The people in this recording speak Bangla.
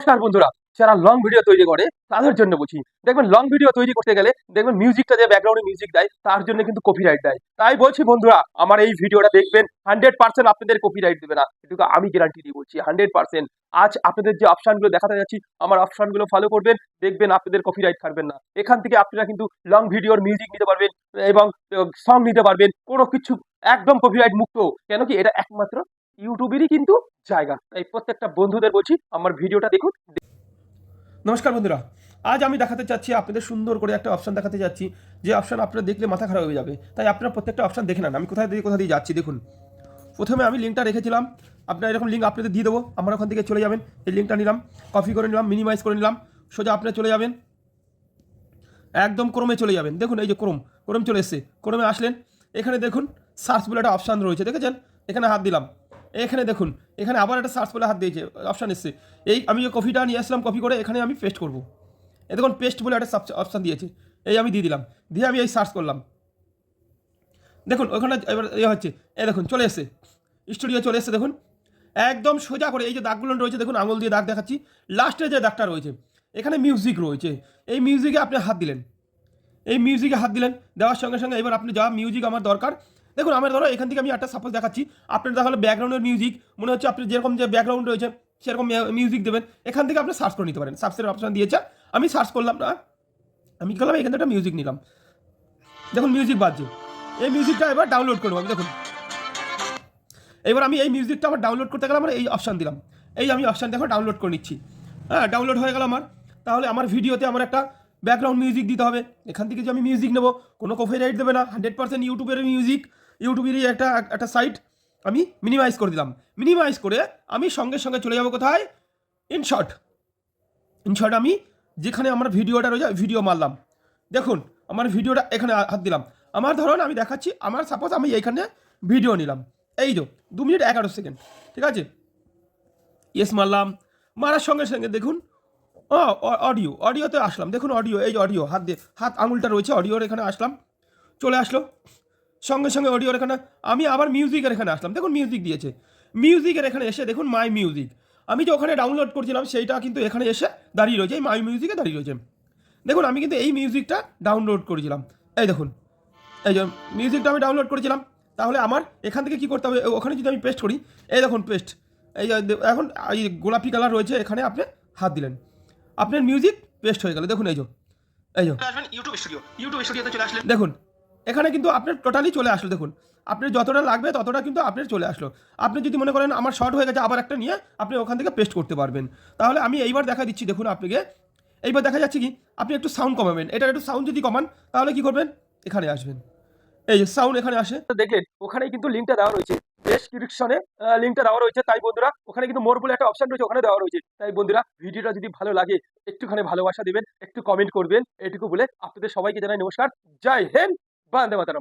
নমস্কার বন্ধুরা, যারা লং ভিডিও তৈরি করে, তাদের জন্য বলছি, দেখবেন লং ভিডিও তৈরি করতে গেলে, দেখবেন মিউজিকটা যে ব্যাকগ্রাউন্ডে মিউজিক দেয়, তার জন্য কিন্তু কপিরাইট দেয়। তাই বলছি বন্ধুরা, আমার এই ভিডিওটা দেখবেন হান্ড্রেড পার্সেন্ট আপনাদের কপিরাইট দেবে না। এটুকু আমি গ্যারান্টি দিয়ে বলছি হান্ড্রেড পার্সেন্ট আজ আপনাদের যে অপশনগুলো দেখাতে যাচ্ছি, আমার অপশনগুলো ফলো করবেন, দেখবেন আপনাদের কপিরাইট খাটবেন না। এখান থেকে আপনারা কিন্তু লং ভিডিওর মিউজিক নিতে পারবেন, এবং সং নিতে পারবেন, কোনো কিছু একদম কপিরাইট মুক্ত। কেন কি, এটা একমাত্র ইউটিউবেরই কিন্তু জায়গা। তাই প্রত্যেকটা বন্ধুদের বলছি, আমার ভিডিওটা দেখুন। নমস্কার বন্ধুরা, আজ আমি দেখাতে চাচ্ছি আপনাদের সুন্দর করে একটা অপশন দেখাতে যাচ্ছি যে অপশন আপনারা দেখলে মাথা খারাপ হয়ে যাবে। তাই আপনারা প্রত্যেকটা অপশন দেখে নেন। আমি কোথায় দিয়ে, কোথা দিয়ে যাচ্ছি দেখুন। প্রথমে আমি লিঙ্কটা রেখেছিলাম। আপনার এরকম লিঙ্ক আপনাদের দিয়ে দেবো। আমার ওখান থেকে চলে যাবেন। এই লিঙ্কটা নিলাম কপি করে নিলাম মিনিমাইজ করে নিলাম, সোজা আপনারা চলে যাবেন। একদম ক্রমে চলে যাবেন। দেখুন এই যে ক্রম ক্রম চলে এসছে। ক্রমে আসলেন। এখানে দেখুন সার্চ বলে একটা অপশান রয়েছে, দেখেছেন? এখানে হাত দিলাম। এখানে দেখুন, এখানে আবার একটা সার্চ বলে হাত দিয়েছে অপশান এসছে। এই আমি যে কফিটা নিয়ে আসলাম কপি করে এখানে আমি পেস্ট করব। এ দেখুন পেস্ট বলে একটা অপশান দিয়েছে, এই আমি দিয়ে দিলাম, দিয়ে আমি এই সার্চ করলাম। দেখুন, ওখানে এবার এ হচ্ছে, এ দেখুন, চলে এসছে স্টুডিও চলে এসছে, দেখুন। একদম সোজা করে এই যে দাগগুলো রয়েছে, দেখুন, আঙুল দিয়ে দাগ দেখাচ্ছি। লাস্টে যে দাগটা রয়েছে, এখানে মিউজিক রয়েছে, এই মিউজিকে আপনি হাত দিলেন, এই মিউজিকে হাত দিলেন, দেওয়ার সঙ্গে সঙ্গে এবার আপনি যা মিউজিক আমার দরকার দেখুন, আমার ধরো এখান থেকে আমি একটা সাপোজ দেখাচ্ছি। আপনার তাহলে ব্যাকগ্রাউন্ডের মিউজিক মনে হচ্ছে আপনি যেরকম যে ব্যাকগ্রাউন্ড রয়েছে, সেরকম মিউজিক দেবেন। এখান থেকে আপনি সার্চ করে নিতে পারেন। সার্চের অপশন দিয়েছে। আমি সার্চ করলাম না আমি করলাম? এখান থেকে একটা মিউজিক নিলাম। দেখুন মিউজিক বাজছে। এই মিউজিকটা এবার ডাউনলোড করব আমি দেখুন। এবার আমি এই মিউজিকটা আমার ডাউনলোড করতে গেলে আমার এই অপশান দিলাম। এই আমি অপশান দেখো ডাউনলোড করে নিচ্ছি। হ্যাঁ ডাউনলোড হয়ে গেল আমার। তাহলে আমার ভিডিওতে আমার একটা ব্যাকগ্রাউন্ড মিউজিক দিতে হবে। এখান থেকে যে আমি মিউজিক নেব, কোনো কপিরাইট দেবে না। হান্ড্রেড পার্সেন্ট ইউটিউবের মিউজিক ইউটিউবেরই একটা একটা সাইট আমি মিনিমাইজ করে দিলাম। মিনিমাইজ করে আমি সঙ্গে সঙ্গে চলে যাব কোথায়? ইনশর্ট ইনশর্ট আমি যেখানে আমার ভিডিওটা রয়েছে ভিডিও মারলাম। দেখুন, আমার ভিডিওটা এখানে হাত দিলাম। আমার ধরুন, আমি দেখাচ্ছি, আমার সাপোজ আমি এইখানে ভিডিও নিলাম। এই যে, দু মিনিট এগারো সেকেন্ড ঠিক আছে? ইয়েস মারলাম। মারার সঙ্গে সঙ্গে দেখুন অডিও অডিওতে আসলাম। দেখুন অডিও এই অডিও হাত দিয়ে, হাত, আঙুলটা রয়েছে অডিওর এখানে আসলাম। চলে আসলো। সঙ্গে সঙ্গে অডিওর এখানে, আমি আবার মিউজিকের এখানে আসলাম। দেখুন মিউজিক দিয়েছে। মিউজিকের এখানে এসে দেখুন মাই মিউজিক আমি যে ওখানে ডাউনলোড করছিলাম, সেইটা কিন্তু এখানে এসে দাঁড়িয়ে রয়েছে, এই মাই মিউজিকে দাঁড়িয়ে রয়েছে। দেখুন, আমি কিন্তু এই মিউজিকটা ডাউনলোড করেছিলাম। এই দেখুন, এই যে মিউজিকটা আমি ডাউনলোড করেছিলাম। তাহলে আমার এখান থেকে কী করতে হবে? ওখানে যদি আমি পেস্ট করি, এই দেখুন পেস্ট এই এখন এই গোলাপি কালার রয়েছে, এখানে আপনি হাত দিলেন। আপনার মিউজিক পেস্ট হয়ে গেল। দেখুন এই যে এই যে। আসবেন ইউটিউব স্টুডিও ইউটিউব স্টুডিওতে চলে আসলেন দেখুন এখানে কিন্তু আপনার টোটালি চলে আসলো দেখুন। আপনার যতটা লাগবে ততটা কিন্তু আপনার চলে আসলো। আপনি যদি মনে করেন আমার শর্ট হয়ে গেছে আবার একটা নিয়ে আপনি ওখান থেকে পেস্ট করতে পারবেন। তাহলে আমি এইবার দেখা দিচ্ছি দেখুন আপনাকে। এইবার দেখা যাচ্ছে কি আপনি একটু সাউন্ড কমাবেন। এটা একটু সাউন্ড যদি কমান তাহলে কি করবেন? এখানে আসবেন। এই যে সাউন্ড এখানে আসে। দেখলেন ওখানে কিন্তু লিঙ্কটা দেওয়া রয়েছে। ডেসক্রিপশনে লিঙ্কটা দেওয়া রয়েছে। তাই বন্ধুরা, ওখানে কিন্তু মোর বলে একটা অপশন রয়েছে, ওখানে দেওয়া রয়েছে। তাই বন্ধুরা, ভিডিওটা যদি ভালো লাগে, একটুখানি ভালোবাসা দেবেন, একটু কমেন্ট করবেন, এটুকু বলে আপনাদের সবাইকে জানাই নমস্কার। জয় হিন্দ, বন্দে মাতারম।